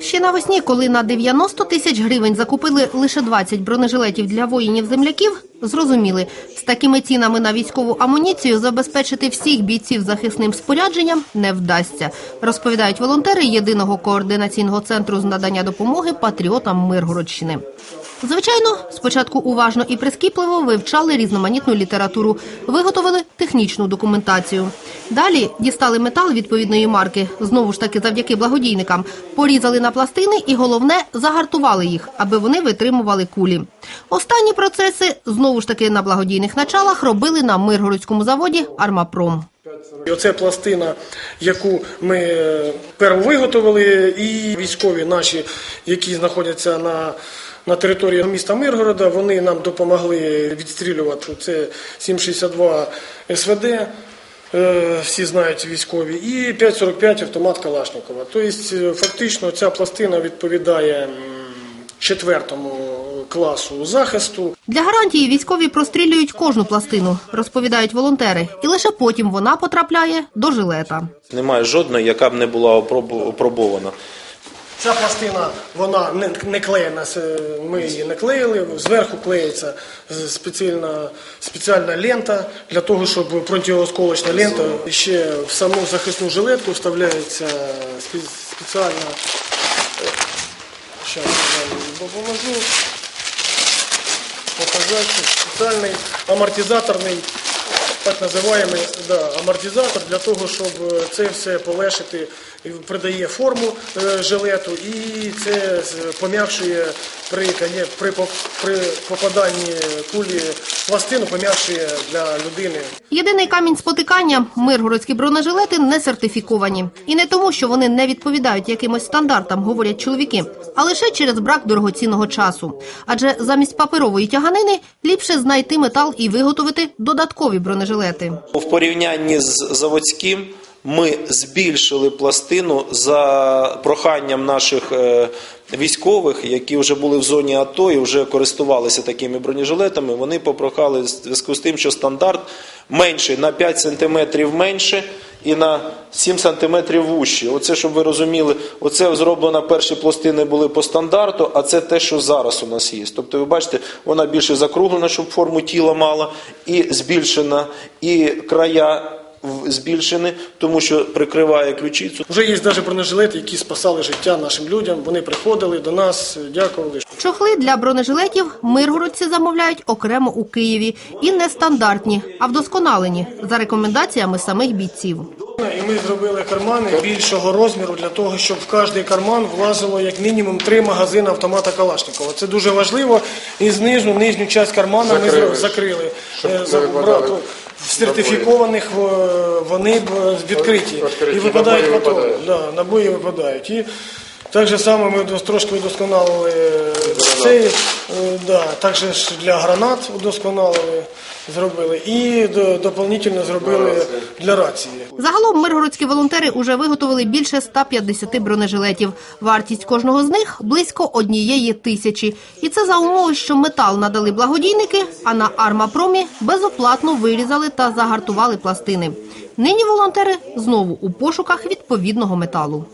Ще навесні, коли на 90 тисяч гривень закупили лише 20 бронежилетів для воїнів-земляків, зрозуміли, з такими цінами на військову амуніцію забезпечити всіх бійців захисним спорядженням не вдасться, розповідають волонтери єдиного координаційного центру з надання допомоги патріотам Миргородщини. Звичайно, спочатку уважно і прискіпливо вивчали різноманітну літературу, виготовили технічну документацію. Далі дістали метал відповідної марки, знову ж таки завдяки благодійникам, порізали на пластини і головне загартували їх, аби вони витримували кулі. Останні процеси знову ж таки на благодійних началах робили на Миргородському заводі Армапром. Оце пластина, яку ми е, і військові наші, які знаходяться на, на території міста Миргорода, вони нам допомогли відстрілювати це 7,62 СВД. е, Всі знають військові, і 5,45 автомат Калашникова. Тобто, фактично, ця пластина відповідає четвертому класу захисту. Для гарантії військові прострілюють кожну пластину, розповідають волонтери, і лише потім вона потрапляє до жилета. Немає жодної, яка б не була опробу- опробована. Ця пластина, вона не, не клеєна, ми її не клеїли. Зверху клеїться спеціальна, спеціальна лента для того, щоб протиосколочна лента. Ще в саму захисну жилетку вставляється спеціальна. Зараз допоможу. Показати спеціальний амортизаторний, так називаємо да, амортизатор для того, щоб це все полегшити, І придає форму е, жилету і це пом'якшує при, при, при попаданні кулі пластину, пом'якшує для людини. Єдиний камінь спотикання миргородські бронежилети не сертифіковані. І не тому, що вони не відповідають якимось стандартам, говорять чоловіки, а лише через брак дорогоцінного часу. Адже замість паперової тяганини ліпше знайти метал і виготовити додаткові бронежилети. В порівнянні з заводським ми збільшили пластину за проханням наших е, військових, які вже були в зоні АТО і вже користувалися такими бронежилетами. Вони попрохали в зв'язку з тим, що стандарт менший на 5 см менше. І на 7 см вущі. Оце, щоб ви розуміли, оце зроблено перші пластини були по стандарту, а це те, що зараз у нас є. Тобто, ви бачите, вона більше закруглена, щоб форму тіла мала, і збільшена, і края збільшені, тому що прикриває ключицю. Вже є навіть бронежилети, які спасали життя нашим людям. Вони приходили до нас, дякували. Чохли для бронежилетів миргородці замовляють окремо у Києві і нестандартні, а вдосконалені за рекомендаціями самих бійців. І ми зробили кармани більшого розміру для того, щоб в кожний карман влазило як мінімум три магазини автомата Калашникова. Це дуже важливо. І знизу нижню частину кармана ми Закрили, закрили. щоб не випадали сертифікованих е, вони б відкриті. І випадають потім. Да, набої випадають. І так же само ми трошки удосконалили цей, е, да, також ж для гранат удосконалили, зробили. І до- доповнительно зробили для рації. Загалом миргородські волонтери уже виготовили більше 150 бронежилетів. Вартість кожного з них близько однієї тисячі. І це за умови, що метал надали благодійники, а на армапромі безоплатно вирізали та загартували пластини. Нині волонтери знову у пошуках відповідного металу.